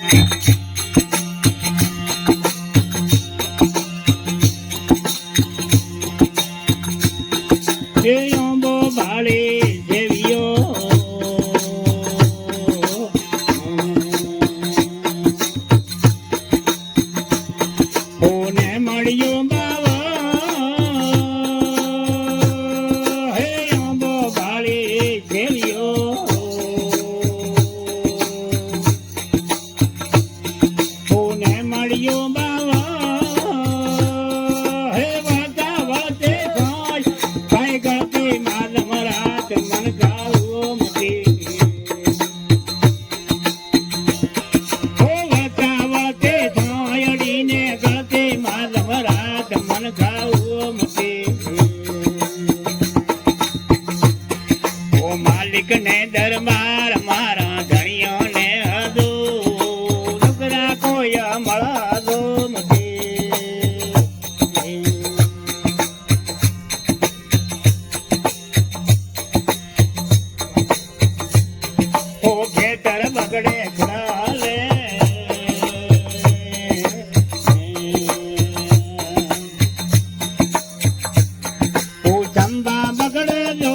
Hey, on the valley. ને દરબાર મારા ધણિયો ને હજુ છોકરા કોયા મળા દો ઓ બગડે ખડાલે. ઓ ચંબા બગડે જો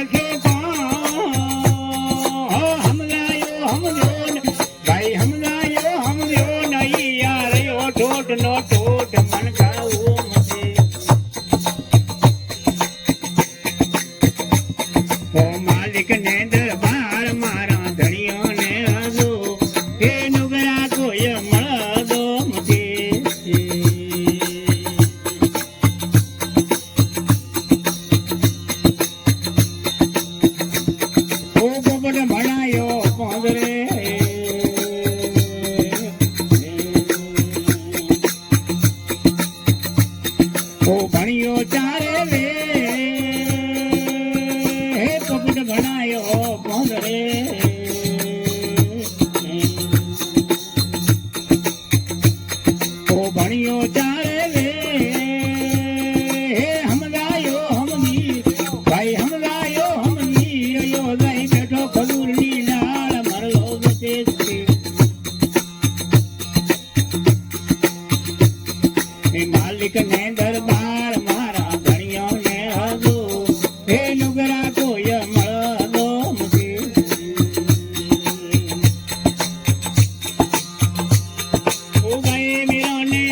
માલિક ને દરબાર મારા ધણીઓ ને હજો. હે નુગરા ભણ્યો ચાર હે માલિક દરબાર મારા ધણિયો ને હજો હે નુગરા કોય મળો ઓ ગયે મેરો ને